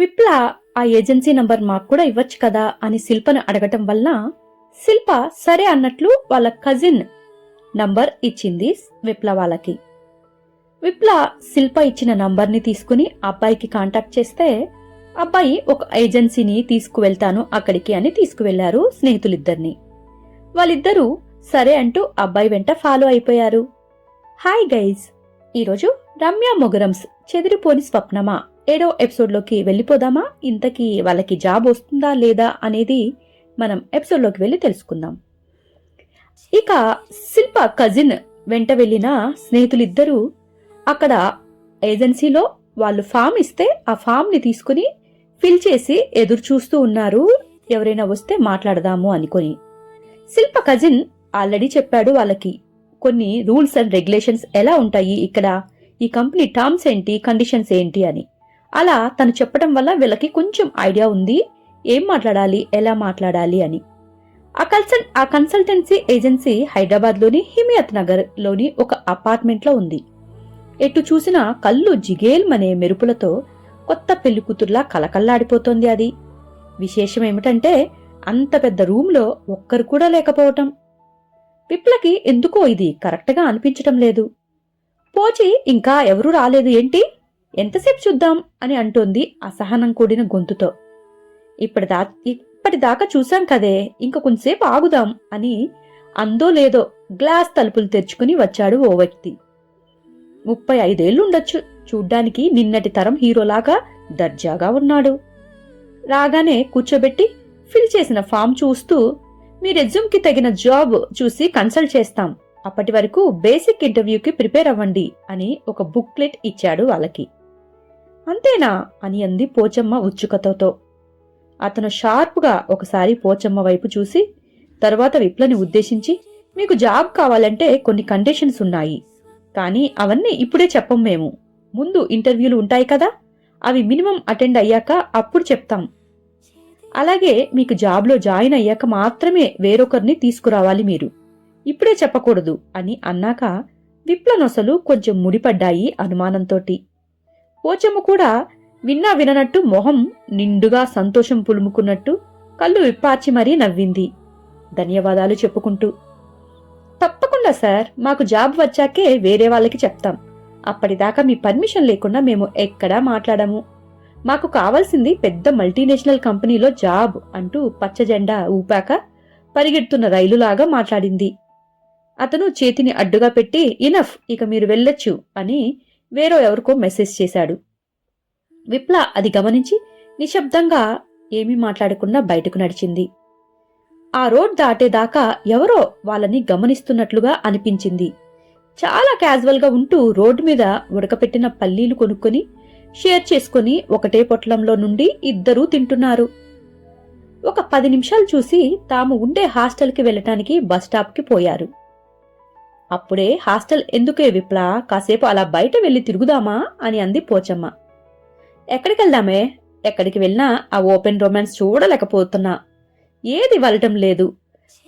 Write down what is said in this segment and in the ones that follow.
విప్ల ఆ agency number మాకు కూడా ఇవ్వచ్చు కదా అని శిల్పను అడగటం వల్ల శిల్ప సరే అన్నట్లు వాళ్ళ కజిన్ నంబర్ ఇచ్చింది విప్ల వాళ్ళకి. విప్ల శిల్ప ఇచ్చిన నంబర్ని తీసుకుని అబ్బాయికి కాంటాక్ట్ చేస్తే అబ్బాయి ఒక ఏజెన్సీని తీసుకువెళ్తాను అక్కడికి అని తీసుకువెళ్ళారు స్నేహితులిద్దరిని. వాళ్ళిద్దరూ సరే అంటూ అబ్బాయి వెంట ఫాలో అయిపోయారు. హాయ్ గైజ్ ఈరోజు రమ్య మొగరమ్స్ చెదిరిపోని స్వప్నమా? ఏడో ఎపిసోడ్లోకి వెళ్ళిపోదామా? ఇంతకీ వాళ్ళకి జాబ్ వస్తుందా లేదా అనేది మనం ఎపిసోడ్లోకి వెళ్ళి తెలుసుకుందాం. ఇక శిల్ప కజిన్ వెంట వెళ్ళిన స్నేహితులిద్దరూ అక్కడ ఏజెన్సీలో వాళ్ళు ఫామ్ ఇస్తే ఆ ఫామ్ని తీసుకుని ఫిల్ చేసి ఎదురు చూస్తూ ఉన్నారు. ఎవరైనా వస్తే మాట్లాడదాము అనుకొని. శిల్ప కజిన్ ఆల్రెడీ చెప్పాడు వాళ్ళకి కొన్ని రూల్స్ అండ్ రెగ్యులేషన్స్ ఎలా ఉంటాయి ఇక్కడ ఈ కంపెనీ టర్మ్స్ ఏంటి కండిషన్స్ ఏంటి అని. అలా తను చెప్పడం వల్ల వీళ్ళకి కొంచెం ఐడియా ఉంది. ఏం మాట్లాడాలి? ఎలా మాట్లాడాలి అని. ఆ కన్సల్ ఆ కన్సల్టెన్సీ ఏజెన్సీ హైదరాబాద్లోని హిమియత్ నగర్లోని ఒక అపార్ట్మెంట్లో ఉంది. ఎటు చూసినా కళ్ళు జిగేల్మనే మెరుపులతో కొత్త పెళ్ళి కూతుర్లా కలకల్లాడిపోతోంది అది. విశేషం ఏమిటంటే అంత పెద్ద రూమ్లో ఒక్కరు కూడా లేకపోవటం. పిప్లకి ఎందుకో ఇది కరెక్ట్గా అనిపించటం లేదు. పోచి ఇంకా ఎవరూ రాలేదు ఏంటి? ఎంతసేపు చూద్దాం అని అంటోంది అసహనం కూడిన గొంతుతో. ఇప్పటిదా ఇప్పటిదాకా చూశాం కదే ఇంక కొంచెంసేపు ఆగుదాం అని అందో లేదో గ్లాస్ తలుపులు తెరుచుకుని వచ్చాడు ఓ వ్యక్తి. ముప్పై ఐదేళ్ళు ఉండొచ్చు చూడ్డానికి నిన్నటి తరం హీరోలాగా దర్జాగా ఉన్నాడు. రాగానే కూర్చోబెట్టి ఫిల్ చేసిన ఫామ్ చూస్తూ మీ రెజ్యూమ్కి తగిన జాబ్ చూసి కన్సల్ట్ చేస్తాం అప్పటి వరకు బేసిక్ ఇంటర్వ్యూకి ప్రిపేర్ అవ్వండి అని ఒక బుక్లెట్ ఇచ్చాడు వాళ్ళకి. అంతేనా? అని అంది పోచమ్మ ఉత్సుకతతో అతను షార్ప్గా ఒకసారి పోచమ్మ వైపు చూసి తర్వాత విప్లని ఉద్దేశించి మీకు జాబ్ కావాలంటే కొన్ని కండిషన్స్ ఉన్నాయి. కానీ అవన్నీ ఇప్పుడే చెప్పం మేము. ముందు ఇంటర్వ్యూలు ఉంటాయి కదా? అవి మినిమం అటెండ్ అయ్యాక అప్పుడు చెప్తాం. అలాగే మీకు జాబ్లో జాయిన్ అయ్యాక మాత్రమే వేరొకరిని తీసుకురావాలి మీరు. ఇప్పుడే చెప్పకూడదు అని అన్నాక విప్ల నొసలు కొంచెం ముడిపడ్డాయి అనుమానంతోటి. పోచమ్మ కూడా విన్నా విననట్టు మొహం నిండుగా సంతోషం పులుముకున్నట్టు కళ్ళు విప్పార్చి మరీ నవ్వింది. ధన్యవాదాలు చెప్పుకుంటూ తప్పకుండా సార్ మాకు జాబ్ వచ్చాకే వేరే వాళ్ళకి చెప్తాం. అప్పటిదాకా మీ పర్మిషన్ లేకుండా మేము ఎక్కడా మాట్లాడము. మాకు కావాల్సింది పెద్ద మల్టీనేషనల్ కంపెనీలో జాబ్ అంటూ పచ్చ జెండా ఊపాక పరిగెడుతున్న రైలులాగా మాట్లాడింది. అతను చేతిని అడ్డుగా పెట్టి ఇనఫ్ ఇక మీరు వెళ్ళొచ్చు అని వేరో ఎవరికో మెసేజ్ చేశాడు. విప్ల అది గమనించి నిశ్శబ్దంగా ఏమీ మాట్లాడకుండా బయటకు నడిచింది. ఆ రోడ్ దాటేదాకా ఎవరో వాళ్ళని గమనిస్తున్నట్లుగా అనిపించింది. చాలా క్యాజువల్గా ఉంటూ రోడ్డు మీద ఉడకపెట్టిన పల్లీలు కొనుక్కొని షేర్ చేసుకుని ఒకటే పొట్లంలో నుండి ఇద్దరూ తింటున్నారు. ఒక పది నిమిషాలు చూసి తాము ఉండే హాస్టల్కి వెళ్ళటానికి బస్ స్టాప్కి పోయారు. అప్పుడే హాస్టల్ ఎందుకే విప్లా? కాసేపు అలా బయట వెళ్ళి తిరుగుదామా? అని అంది పోచమ్మ. ఎక్కడికి వెళ్దామే? ఎక్కడికి వెళ్ళినా ఆ ఓపెన్ రొమాన్స్ చూడలేకపోతున్నా. ఏది వెళ్ళటం లేదు.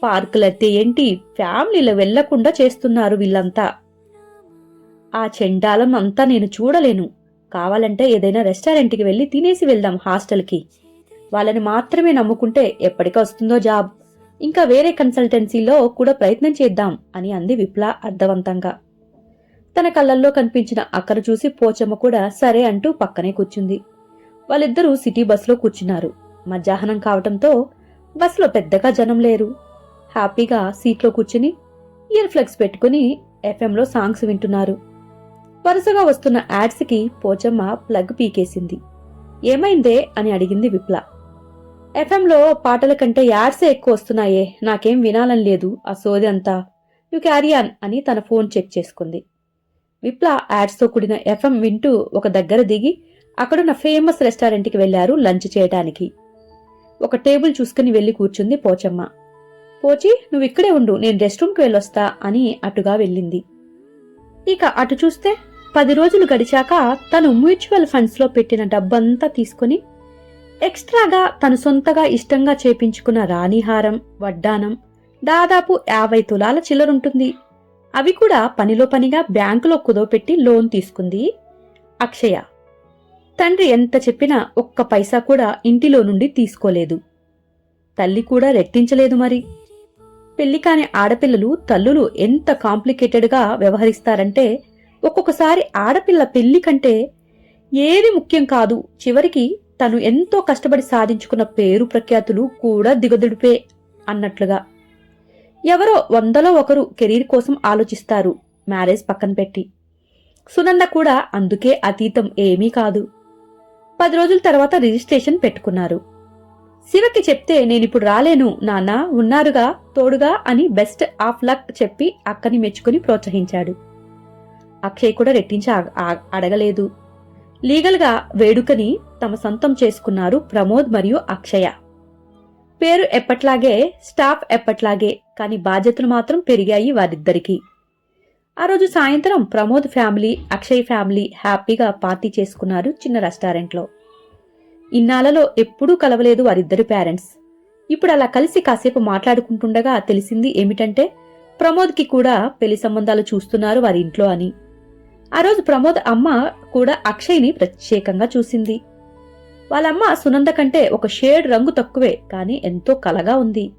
పార్కులైతే ఏంటి ఫ్యామిలీలో వెళ్ళకుండా చేస్తున్నారు వీళ్ళంతా. ఆ చెండాలం అంతా నేను చూడలేను. కావాలంటే ఏదైనా రెస్టారెంట్కి వెళ్ళి తినేసి వెళ్దాం హాస్టల్కి. వాళ్ళని మాత్రమే నమ్ముకుంటే ఎప్పటికి వస్తుందో జాబ్. ఇంకా వేరే కన్సల్టెన్సీలో కూడా ప్రయత్నం చేద్దాం అని అంది విప్ల అర్థవంతంగా. తన కళ్ళల్లో కనిపించిన అక్కర చూసి పోచమ్మ కూడా సరే అంటూ పక్కనే కూర్చుంది. వాళ్ళిద్దరూ సిటీ బస్సులో కూర్చున్నారు. మధ్యాహ్నం కావటంతో బస్సులో పెద్దగా జనం లేరు. హ్యాపీగా సీట్లో కూర్చుని ఇయర్ ఫ్లెక్స్ పెట్టుకుని ఎఫ్ఎంలో సాంగ్స్ వింటున్నారు. వరుసగా వస్తున్న యాడ్స్కి పోచమ్మ ప్లగ్ పీకేసింది. ఏమైందే అని అడిగింది విప్ల. ఎఫ్ఎంలో పాటల కంటే యాడ్సే ఎక్కువ వస్తున్నాయే. నాకేం వినాలని లేదు. ఆ సోది అంతా. యు క్యారియాన్ అని తన ఫోన్ చెక్ చేసుకుంది. విప్ల యాడ్స్తో కూడిన ఎఫ్ఎం వింటూ ఒక దగ్గర దిగి అక్కడున్న ఫేమస్ రెస్టారెంట్కి వెళ్ళారు లంచ్ చేయడానికి ఒక టేబుల్ చూసుకుని వెళ్ళి కూర్చుంది పోచమ్మ. పోచి నువ్వు ఇక్కడే ఉండు. నేను రెస్ట్ రూమ్కి వెళ్ళొస్తా అని అటుగా వెళ్ళింది. ఇక అటు చూస్తే పది రోజులు గడిచాక తను మ్యూచువల్ ఫండ్స్లో పెట్టిన డబ్బంతా తీసుకుని ఎక్స్ట్రాగా తను సొంతగా ఇష్టంగా చేపించుకున్న రాణిహారం వడ్డానం దాదాపు యాభై తులాల చిల్లరుంటుంది. అవి కూడా పనిలో పనిగా బ్యాంకులో కుదవపెట్టి లోన్ తీసుకుంది అక్షయ. తండ్రి ఎంత చెప్పినా ఒక్క పైసా కూడా ఇంటిలో నుండి తీసుకోలేదు. తల్లి కూడా రెట్టించలేదు మరి. పెళ్ళి కాని ఆడపిల్లలు తల్లులు ఎంత కాంప్లికేటెడ్గా వ్యవహరిస్తారంటే ఒక్కొక్కసారి ఆడపిల్ల పెళ్ళి కంటే ఏది ముఖ్యం కాదు చివరికి తను ఎంతో కష్టపడి సాధించుకున్న పేరు ప్రఖ్యాతులు కూడా దిగదుడిపే అన్నట్లుగా. ఎవరో వందలో ఒకరు కెరీర్ కోసం ఆలోచిస్తారు మ్యారేజ్ పక్కన పెట్టి. సునంద కూడా అందుకే అతీతం ఏమీ కాదు. పది రోజుల తర్వాత రిజిస్ట్రేషన్ పెట్టుకున్నారు. శివకి చెప్తే నేనిప్పుడు రాలేను నాన్న ఉన్నారుగా తోడుగా అని బెస్ట్ ఆఫ్ లక్ చెప్పి అక్కని మెచ్చుకుని ప్రోత్సహించాడు. అక్షయ్ కూడా రెట్టించి అడగలేదు. లీగల్గా వేడుకని తమ సొంతం చేసుకున్నారు ప్రమోద్ మరియు అక్షయ. పేరు ఎప్పట్లాగే స్టాఫ్ ఎప్పట్లాగే కానీ బాధ్యతలు మాత్రం పెరిగాయి వారిద్దరికీ. ఆ రోజు సాయంత్రం ప్రమోద్ ఫ్యామిలీ అక్షయ్ ఫ్యామిలీ హ్యాపీగా పార్టీ చేసుకున్నారు చిన్న రెస్టారెంట్లో. ఇన్నాళ్ళలో ఎప్పుడూ కలవలేదు వారిద్దరు పేరెంట్స్. ఇప్పుడు అలా కలిసి కాసేపు మాట్లాడుకుంటుండగా తెలిసింది ఏమిటంటే ప్రమోద్కి కూడా పెళ్ళి సంబంధాలు చూస్తున్నారు వారి ఇంట్లో అని. ఆ రోజు ప్రమోద్ అమ్మ కూడా అక్షయ్ని ప్రత్యేకంగా చూసింది. వాళ్ళమ్మ సునంద కంటే ఒక షేడ్ రంగు తక్కువే కానీ ఎంతో కలగా ఉంది.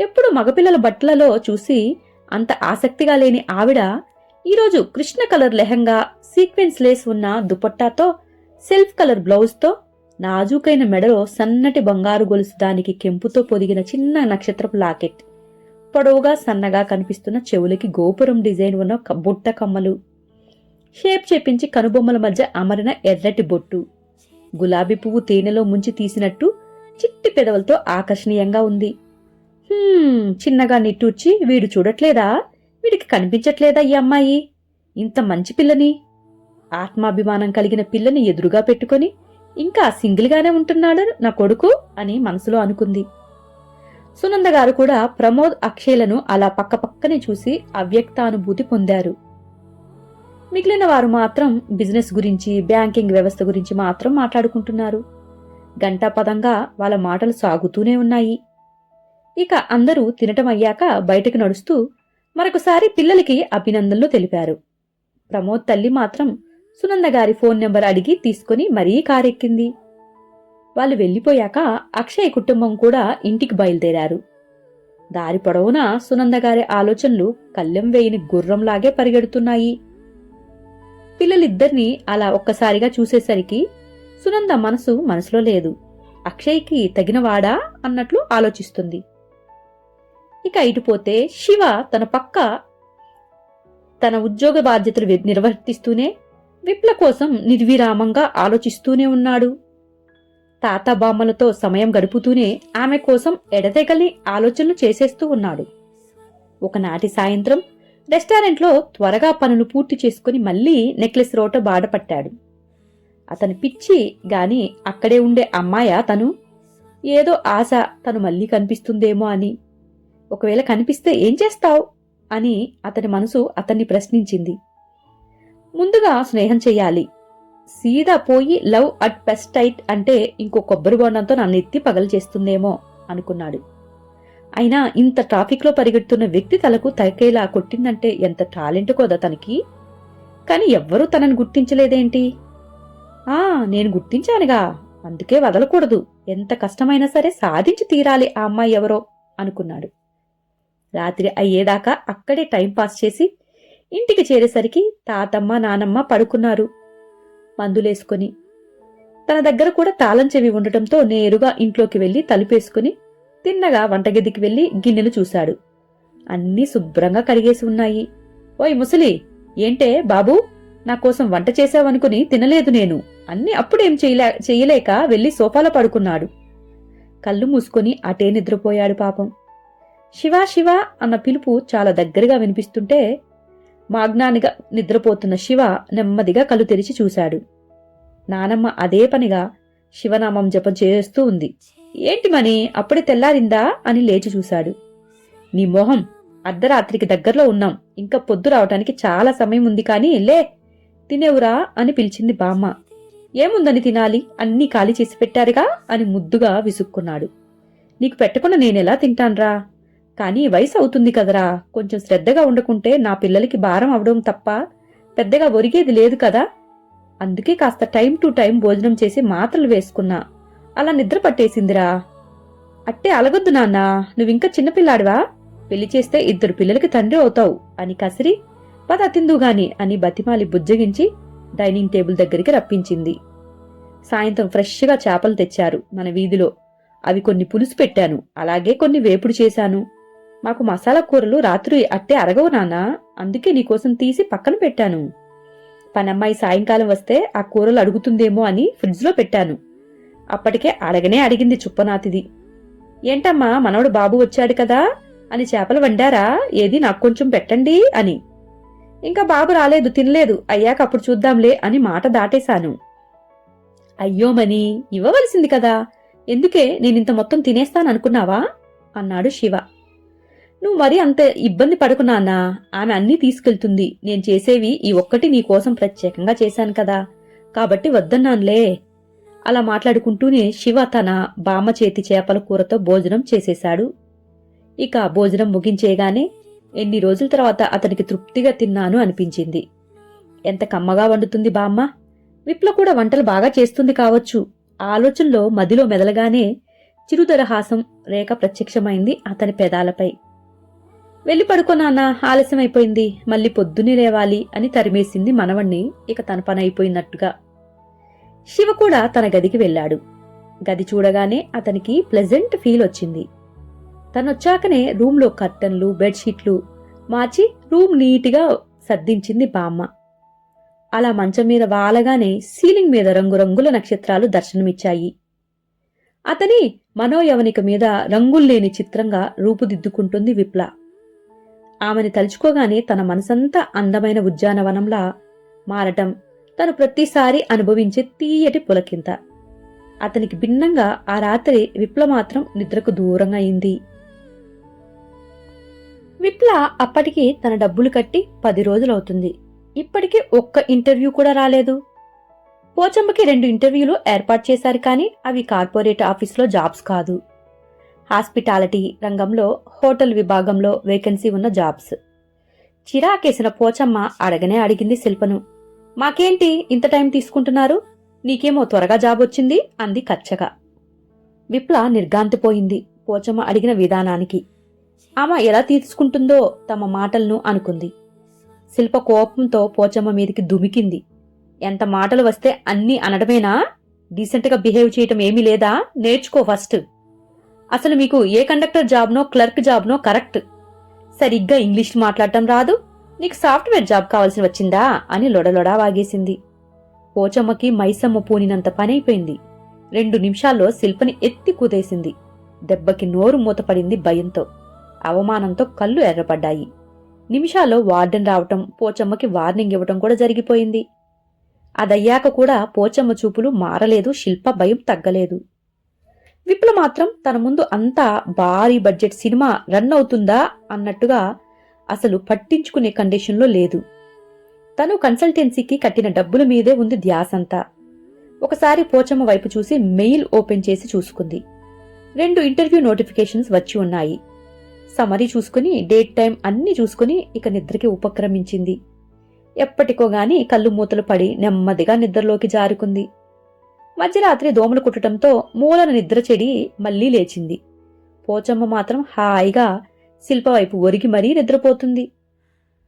ఎప్పుడు మగపిల్లల బట్టలలో చూసి అంత ఆసక్తిగా లేని ఆవిడ ఈరోజు కృష్ణ కలర్ లెహంగా సీక్వెన్స్ లేస్ ఉన్న దుపట్టాతో సెల్ఫ్ కలర్ బ్లౌజ్తో నాజూకైన మెడలో సన్నటి బంగారు గొలుసు దానికి కెంపుతో పొదిగిన చిన్న నక్షత్రపు లాకెట్. పొడవుగా సన్నగా కనిపిస్తున్న చెవులకి గోపురం డిజైన్ ఉన్న బుట్ట కమ్మలు. షేప్ చేపించి కనుబొమ్మల మధ్య అమరిన ఎర్రటి బొట్టు. గులాబీ పువ్వు తేనెలో ముంచి తీసినట్టు చిట్టి పెదవులతో ఆకర్షణీయంగా ఉంది. చిన్నగా నిట్టూర్చి వీడు చూడట్లేదా? వీడికి కనిపించట్లేదా ఈ అమ్మాయి? ఇంత మంచి పిల్లని. ఆత్మాభిమానం కలిగిన పిల్లని ఎదురుగా పెట్టుకొని ఇంకా సింగిల్గానే ఉంటున్నాడు నా కొడుకు అని మనసులో అనుకుంది. సునంద గారు కూడా ప్రమోద్ అక్షయ్లను అలా పక్కపక్కనే చూసి అవ్యక్తానుభూతి పొందారు. మిగిలిన వారు మాత్రం బిజినెస్ గురించి బ్యాంకింగ్ వ్యవస్థ గురించి మాత్రం మాట్లాడుకుంటున్నారు. గంటాపదంగా వాళ్ళ మాటలు సాగుతూనే ఉన్నాయి. ఇక అందరూ తినటం అయ్యాక బయటకు నడుస్తూ మరొకసారి పిల్లలకి అభినందనలు తెలిపారు. ప్రమోద్ తల్లి మాత్రం సునంద గారి ఫోన్ నెంబర్ అడిగి తీసుకుని మరీ కారెక్కింది. వాళ్ళు వెళ్ళిపోయాక అక్షయ్ కుటుంబం కూడా ఇంటికి బయలుదేరారు. దారి పొడవునా సునంద గారి ఆలోచనలు కళ్ళెం వేయని గుర్రంలాగే పరిగెడుతున్నాయి. పిల్లలిద్దరినీ అలా ఒక్కసారిగా చూసేసరికి సునంద మనసు మనసులో లేదు. అక్షయ్కి తగినవాడా అన్నట్లు ఆలోచిస్తుంది. ఇక ఇటుపోతే శివ తన పక్క తన ఉద్యోగ బాధ్యతలు నిర్వర్తిస్తూనే విప్ల కోసం నిర్విరామంగా ఆలోచిస్తూనే ఉన్నాడు. తాతబామ్మలతో సమయం గడుపుతూనే ఆమె కోసం ఎడతెగని ఆలోచనలు చేసేస్తూ ఉన్నాడు. ఒకనాటి సాయంత్రం రెస్టారెంట్లో త్వరగా పనులు పూర్తి చేసుకుని మళ్ళీ నెక్లెస్ రోట బాడపట్టాడు అతని పిచ్చి గాని అక్కడే ఉండే అమ్మాయ తను? ఏదో ఆశ తను మళ్ళీ కనిపిస్తుందేమో అని. ఒకవేళ కనిపిస్తే ఏం చేస్తావు? అని అతని మనసు అతన్ని ప్రశ్నించింది. ముందుగా స్నేహం చెయ్యాలి సీదా పోయి లవ్ అట్ పెస్టైట్ అంటే ఇంకో కొబ్బరి బోండంతో నన్ను ఎత్తి పగలు చేస్తుందేమో అనుకున్నాడు. అయినా ఇంత ట్రాఫిక్లో పరిగెడుతున్న వ్యక్తి తలకు తకేలా కొట్టిందంటే ఎంత టాలెంట్ కోదా తనకి? కాని ఎవ్వరూ తనని గుర్తించలేదేంటి? ఆ నేను గుర్తించానుగా. అందుకే వదలకూడదు. ఎంత కష్టమైనా సరే సాధించి తీరాలి ఆ అమ్మాయి ఎవరో అనుకున్నాడు. రాత్రి అయ్యేదాకా అక్కడే టైంపాస్ చేసి ఇంటికి చేరేసరికి తాతమ్మ నానమ్మ పడుకున్నారు. మందులేసుకొని తన దగ్గర కూడా తాళం చెవి ఉండటంతో నేరుగా ఇంట్లోకి వెళ్ళి తలుపేసుకుని తిన్నగా వంటగదికి వెళ్ళి గిన్నెలు చూశాడు. అన్నీ శుభ్రంగా కడిగేసి ఉన్నాయి. ఓయ్ ముసలి ఏంటే బాబూ? నా కోసం వంట చేశావనుకుని తినలేదు నేను. అన్నీ అప్పుడేం చేయలే చేయలేక వెళ్ళి సోఫాలో పడుకున్నాడు. కళ్ళు మూసుకొని అటే నిద్రపోయాడు పాపం. శివా శివ అన్న పిలుపు చాలా దగ్గరగా వినిపిస్తుంటే మాగ్నానిగా నిద్రపోతున్న శివ నెమ్మదిగా కళ్ళు తెరిచి చూశాడు. నానమ్మ అదే పనిగా శివనామం జపం చేస్తూ ఉంది. ఏంటి మని? అప్పుడే తెల్లారిందా? అని లేచి చూశాడు. నీ మొహం అర్ధరాత్రికి దగ్గరలో ఉన్నాం. ఇంకా పొద్దు రావటానికి చాలా సమయం ఉంది కానీ లే తినేవురా? అని పిలిచింది బామ్మ. ఏముందని తినాలి? అన్నీ ఖాళీ చేసి పెట్టారుగా? అని ముద్దుగా విసుక్కున్నాడు. నీకు పెట్టకుండా నేనెలా తింటాన్రా? కానీ వయసు అవుతుంది కదరా. కొంచెం శ్రద్ధగా ఉండకుంటే నా పిల్లలకి భారం అవడం తప్ప పెద్దగా ఒరిగేది లేదు కదా. అందుకే కాస్త టైం టు టైం భోజనం చేసి మాత్రలు వేసుకున్నా. అలా నిద్ర పట్టేసిందిరా. అట్టే అలగొద్దు నాన్నా నువ్వింకా చిన్నపిల్లాడివా పెళ్ళి చేస్తే ఇద్దరు పిల్లలకి తండ్రి అవుతావు అని కసిరి పద తిందుగాని అని బతిమాలి బుజ్జగించి డైనింగ్ టేబుల్ దగ్గరికి రప్పించింది. సాయంత్రం ఫ్రెష్గా చేపలు తెచ్చారు మన వీధిలో. అవి కొన్ని పులుసు పెట్టాను అలాగే కొన్ని వేపుడు చేశాను. మాకు మసాలా కూరలు రాత్రి అట్టే అరగవు నాన్నా అందుకే నీకోసం తీసి పక్కన పెట్టాను. పనమ్మాయి సాయంకాలం వస్తే ఆ కూరలు అడుగుతుందేమో అని ఫ్రిడ్జ్లో పెట్టాను. అప్పటికే అడగనే అడిగింది చుప్పనాతిది. ఏంటమ్మా మనవడు బాబు వచ్చాడు కదా? అని చేపలు వండారా? ఏది నాకు కొంచెం పెట్టండి అని. ఇంకా బాబు రాలేదు తినలేదు. అయ్యాక అప్పుడు చూద్దాంలే అని మాట దాటేశాను. అయ్యో మని ఇవ్వవలసింది కదా. ఎందుకే? నేనింత మొత్తం తినేస్తాననుకున్నావా? అన్నాడు శివ. నువ్వు మరీ అంత ఇబ్బంది పడుకున్నానా ఆమె అన్నీ తీసుకెళ్తుంది. నేను చేసేవి ఈ ఒక్కటి నీకోసం ప్రత్యేకంగా చేశాను కదా. కాబట్టి వద్దన్నానులే. అలా మాట్లాడుకుంటూనే శివ తన బామ్మ చేతి చేపల కూరతో భోజనం చేసేశాడు. ఇక భోజనం ముగించేగానే ఎన్ని రోజుల తర్వాత అతనికి తృప్తిగా తిన్నాను అనిపించింది. ఎంత కమ్మగా వండుతుంది బామ్మ. విప్ల కూడా వంటలు బాగా చేస్తుంది కావచ్చు. ఆలోచనలో మదిలో మెదలగానే చిరుదరహాసం రేఖ ప్రత్యక్షమైంది అతని పెదాలపై. వెళ్ళి పడుకోనానా ఆలస్యమైపోయింది. మళ్ళీ పొద్దున్నే లేవాలి అని తరిమేసింది మనవణ్ణి. ఇక తన పని అయిపోయినట్టుగా. శివ కూడా తన గదికి వెళ్ళాడు. గది చూడగానే అతనికి ప్లెజెంట్ ఫీల్ వచ్చింది. తనొచ్చాకనే రూమ్లో కర్టన్లు బెడ్షీట్లు మార్చి రూమ్ నీటిగా సర్దించింది బామ్మ. అలా మంచం మీద వాలగానే సీలింగ్ మీద రంగురంగుల నక్షత్రాలు దర్శనమిచ్చాయి. అతని మనోయవనిక మీద రంగుల్లేని చిత్రంగా రూపుదిద్దుకుంటుంది విప్ల. ఆమెని తలుచుకోగానే తన మనసంతా అందమైన ఉద్యానవనంలా మారటం తను ప్రతిసారి అనుభవించే తీయటి పులకింత. అతనికి భిన్నంగా ఆ రాత్రి విప్ల మాత్రం నిద్రకు దూరంగా అయింది. విప్ల అప్పటికి తన డబ్బులు కట్టి పది రోజులవుతుంది. ఇప్పటికీ ఒక్క ఇంటర్వ్యూ కూడా రాలేదు. పోచమ్మకి రెండు ఇంటర్వ్యూలు ఏర్పాటు చేశారు కానీ అవి కార్పొరేట్ ఆఫీస్లో జాబ్స్ కాదు. హాస్పిటాలిటీ రంగంలో హోటల్ విభాగంలో వేకెన్సీ ఉన్న జాబ్స్. చిరాకేసిన పోచమ్మ అడగనే అడిగింది శిల్పను. మాకేంటి ఇంత టైం తీసుకుంటున్నారు? నీకేమో త్వరగా జాబ్ వచ్చింది అంది కచ్చగా. విప్ల నిర్గాంతిపోయింది పోచమ్మ అడిగిన విధానానికి. ఆమె ఎలా తీసుకుంటుందో తమ మాటలను అనుకుంది. శిల్ప కోపంతో పోచమ్మ మీదికి దుమికింది. ఎంత మాటలు వస్తే అన్నీ అనడమేనా? డీసెంట్గా బిహేవ్ చేయటం ఏమీ లేదా? నేర్చుకో ఫస్ట్. అసలు మీకు ఏ కండక్టర్ జాబ్నో క్లర్క్ జాబ్నో కరెక్ట్. సరిగ్గా ఇంగ్లీష్ మాట్లాడటం రాదు నీకు సాఫ్ట్వేర్ జాబ్ కావాల్సి వచ్చిందా? అని లొడలొడా వాగేసింది. పోచమ్మకి మైసమ్మ పూనినంత పనైపోయింది. రెండు నిమిషాల్లో శిల్పని ఎత్తి కుదేసింది. దెబ్బకి నోరు మూతపడింది భయంతో. అవమానంతో కళ్ళు ఎర్రపడ్డాయి. నిమిషాల్లో వార్డెన్ రావటం పోచమ్మకి వార్నింగ్ ఇవ్వటం కూడా జరిగిపోయింది. అదయ్యాక కూడా పోచమ్మ చూపులు మారలేదు శిల్ప భయం తగ్గలేదు. విప్ల మాత్రం తన ముందు అంతా భారీ బడ్జెట్ సినిమా రన్ అవుతుందా అన్నట్టుగా అసలు పట్టించుకునే కండిషన్లో లేదు. తను కన్సల్టెన్సీకి కట్టిన డబ్బుల మీదే ఉంది ధ్యాసంతా ఒకసారి పోచమ్మ వైపు చూసి మెయిల్ ఓపెన్ చేసి చూసుకుంది. రెండు ఇంటర్వ్యూ నోటిఫికేషన్స్ వచ్చి ఉన్నాయి. సమరీ చూసుకుని డేట్ టైం అన్నీ చూసుకుని ఇక నిద్రకి ఉపక్రమించింది. ఎప్పటికోగాని కళ్ళు మూతలు పడి నెమ్మదిగా నిద్రలోకి జారుకుంది. మధ్యరాత్రి దోమలు కుట్టడంతో మూలన నిద్ర చెడి మళ్ళీ లేచింది. పోచమ్మ మాత్రం హాయిగా శిల్ప వైపు ఒరిగి మరీ నిద్రపోతుంది.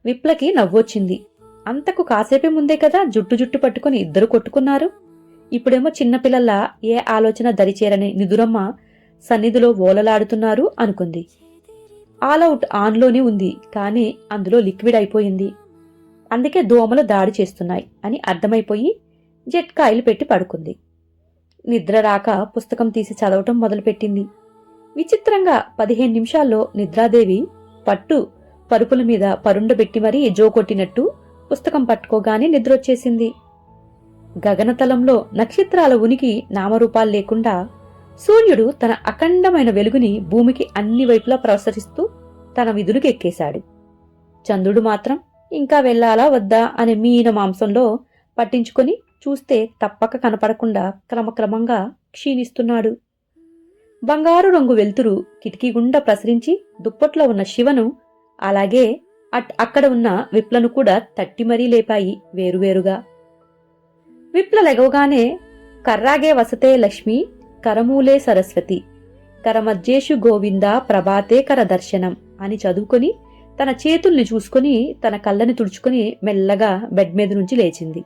విప్లకి నవ్వొచ్చింది. అంతకు కాసేపే ముందే కదా జుట్టు జుట్టు పట్టుకుని ఇద్దరు కొట్టుకున్నారు. ఇప్పుడేమో చిన్నపిల్లల్లా ఏ ఆలోచన దరిచేరని నిదురమ్మ సన్నిధిలో ఓలలాడుతున్నారు అనుకుంది. ఆల్అవుట్ ఆన్లోనే ఉంది కానీ అందులో లిక్విడ్ అయిపోయింది. అందుకే దోమలు దాడి చేస్తున్నాయి అని అర్థమైపోయి జెట్కాయలు పెట్టి పడుకుంది. నిద్ర రాక పుస్తకం తీసి చదవటం మొదలుపెట్టింది. విచిత్రంగా పదిహేను నిమిషాల్లో నిద్రాదేవి పట్టు పరుపుల మీద పరుండబెట్టి మరీ జోకొట్టినట్టు పుస్తకం పట్టుకోగానే నిద్రొచ్చేసింది. గగనతలంలో నక్షత్రాల ఉనికి నామరూపాలు లేకుండా సూర్యుడు తన అఖండమైన వెలుగుని భూమికి అన్ని వైపులా ప్రసరిస్తూ తన విధులకు ఎక్కేశాడు. చంద్రుడు మాత్రం ఇంకా వెళ్ళాలా వద్దా? అనే మీన మాంసంలో పట్టించుకొని చూస్తే తప్పక కనపడకుండా క్రమక్రమంగా క్షీణిస్తున్నాడు. బంగారు రంగు వెలుతురు కిటికీ గుండా ప్రసరించి దుప్పట్లో ఉన్న శివను అలాగే అట్ అక్కడ ఉన్న విప్లను కూడా తట్టి మరీ లేపాయి వేరువేరుగా. విప్ల లెగవగానే కర్రాగే వసతే లక్ష్మి కరమూలే సరస్వతి కరమధ్యేషు గోవింద ప్రభాతే కర దర్శనం అని చదువుకొని తన చేతుల్ని చూసుకొని తన కళ్ళని తుడుచుకుని మెల్లగా బెడ్ మీద నుంచి లేచింది.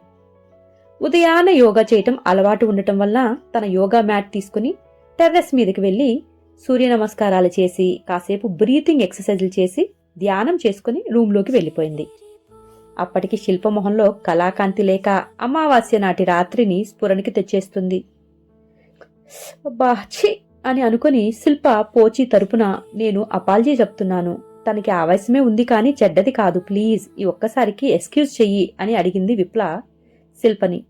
ఉదయాన యోగా చేయటం అలవాటు ఉండటం వల్ల తన యోగా మ్యాట్ తీసుకుని టెర్రస్ మీదకి వెళ్ళి సూర్య నమస్కారాలు చేసి కాసేపు బ్రీతింగ్ ఎక్సర్సైజులు చేసి ధ్యానం చేసుకుని రూంలోకి వెళ్ళిపోయింది. అప్పటికి శిల్పమొహంలో కళాకాంతి లేక అమావాస్య నాటి రాత్రిని స్ఫురణకి తెచ్చేస్తుంది. బాచి ఛీ! అని అనుకుని శిల్ప పోచి తరపున నేను అపాలజీ చెప్తున్నాను. తనకి ఆవేశమే ఉంది కానీ చెడ్డది కాదు ప్లీజ్ ఈ ఒక్కసారికి ఎక్స్క్యూజ్ చెయ్యి అని అడిగింది విప్ల శిల్పని.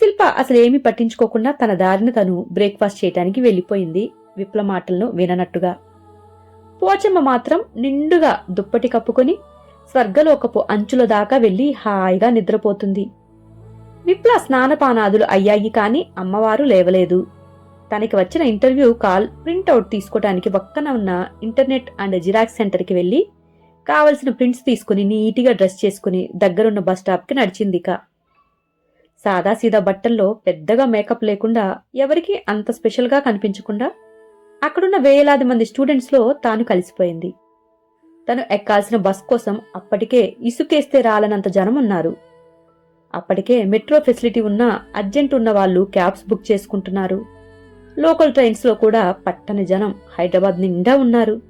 శిల్ప అసలు పట్టించుకోకుండా తన దారిన తను బ్రేక్ఫాస్ట్ చేయటానికి వెళ్ళిపోయింది. విప్ల మాటలను విననట్టుగా. పోచమ్మ మాత్రం నిండుగా దుప్పటి కప్పుకొని స్వర్గలోకపు అంచుల దాకా వెళ్ళి హాయిగా నిద్రపోతుంది. విప్ల స్నానపానాదులు అయ్యాయి కాని అమ్మవారు లేవలేదు. తనకి వచ్చిన ఇంటర్వ్యూ కాల్ ప్రింట్అవుట్ తీసుకోవడానికి పక్కన ఉన్న ఇంటర్నెట్ అండ్ జిరాక్స్ సెంటర్కి వెళ్ళి కావలసిన ప్రింట్స్ తీసుకుని నీట్గా డ్రెస్ చేసుకుని దగ్గరున్న బస్ స్టాప్కి నడిచింది ఇక సాదాసీదా బట్టల్లో పెద్దగా మేకప్ లేకుండా ఎవరికీ అంత స్పెషల్గా కనిపించకుండా అక్కడున్న వేలాది మంది స్టూడెంట్స్లో తాను కలిసిపోయింది. తను ఎక్కాల్సిన బస్ కోసం అప్పటికే ఇసుకేస్తే రాలనంత జనం ఉన్నారు. అప్పటికే మెట్రో ఫెసిలిటీ ఉన్న అర్జెంట్ ఉన్న వాళ్ళు క్యాబ్స్ బుక్ చేసుకుంటున్నారు. లోకల్ ట్రైన్స్లో కూడా పట్టని జనం హైదరాబాద్ నిండా ఉన్నారు.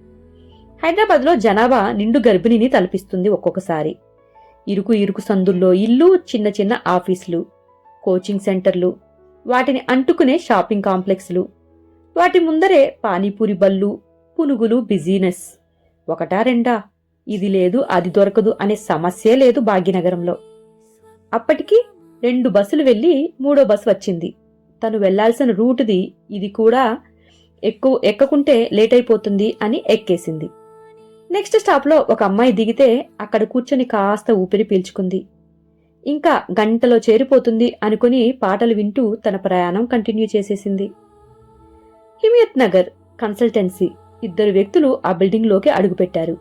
హైదరాబాద్లో జనాభా నిండు గర్భిణిని తలపిస్తుంది ఒక్కొక్కసారి. ఇరుకు ఇరుకు సందుల్లో ఇల్లు చిన్న చిన్న ఆఫీసులు. కోచింగ్ సెంటర్లు వాటిని అంటుకునే షాపింగ్ కాంప్లెక్స్లు వాటి ముందరే పానీపూరి బళ్ళు పునుగులు బిజీనెస్. ఒకటా రెండా? ఇది లేదు అది దొరకదు అనే సమస్యే లేదు భాగ్యనగరంలో. అప్పటికి రెండు బస్సులు వెళ్ళి మూడో బస్సు వచ్చింది. తను వెళ్ళాల్సిన రూటుది ఇది కూడా ఎక్కువ ఎక్కకుంటే లేట్ అయిపోతుంది అని ఎక్కేసింది. నెక్స్ట్ స్టాప్లో ఒక అమ్మాయి దిగితే అక్కడ కూర్చొని కాస్త ఊపిరి పీల్చుకుంది. ఇంకా గంటలో చేరిపోతుంది అనుకుని పాటలు వింటూ తన ప్రయాణం కంటిన్యూ చేసేసింది. హిమియత్ నగర్ కన్సల్టెన్సీ ఇద్దరు వ్యక్తులు ఆ బిల్డింగ్లోకి అడుగుపెట్టారు.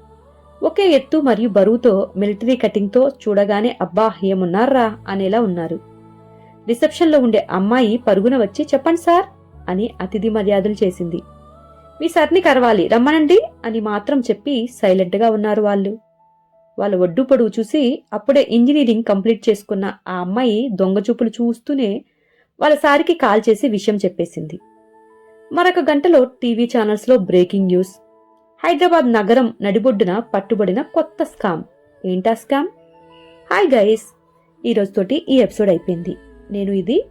ఒకే ఎత్తు మరియు బరువుతో మిలిటరీ కటింగ్తో చూడగానే అబ్బా ఏమున్నారా? అనేలా ఉన్నారు. రిసెప్షన్లో ఉండే అమ్మాయి పరుగున వచ్చి చెప్పండి సార్ అని అతిథి మర్యాదలు చేసింది. మీ సర్ని కరవాలి రమ్మనండి అని మాత్రం చెప్పి సైలెంట్గా ఉన్నారు వాళ్ళు. వాళ్ళ ఒడ్డు పొడుగు చూసి అప్పుడే ఇంజనీరింగ్ కంప్లీట్ చేసుకున్న ఆ అమ్మాయి దొంగ చూపులు చూస్తూనే వాళ్ళ సారికి కాల్ చేసి విషయం చెప్పేసింది. మరొక గంటలో టీవీ ఛానల్స్లో బ్రేకింగ్ న్యూస్. హైదరాబాద్ నగరం నడిబొడ్డున పట్టుబడిన కొత్త స్కామ్. ఏంటా స్కామ్? Hi guys. ఈరోజుతోటి ఈ ఎపిసోడ్ అయిపోయింది. నేను ఇది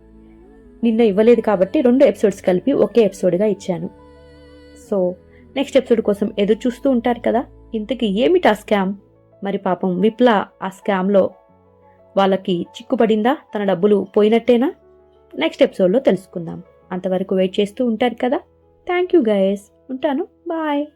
నిన్న ఇవ్వలేదు కాబట్టి రెండు ఎపిసోడ్స్ కలిపి ఒకే ఎపిసోడ్గా ఇచ్చాను. సో నెక్స్ట్ ఎపిసోడ్ కోసం ఎదురు చూస్తూ ఉంటారు కదా. ఇంతకీ ఏమిటా స్కామ్? మరి పాపం విప్ల ఆ స్కామ్లో వాళ్ళకి చిక్కుపడిందా? తన డబ్బులు పోయినట్టేనా? నెక్స్ట్ ఎపిసోడ్లో తెలుసుకుందాం. అంతవరకు వెయిట్ చేస్తూ ఉంటారు కదా. Thank you guys. ఉంటాను. బాయ్.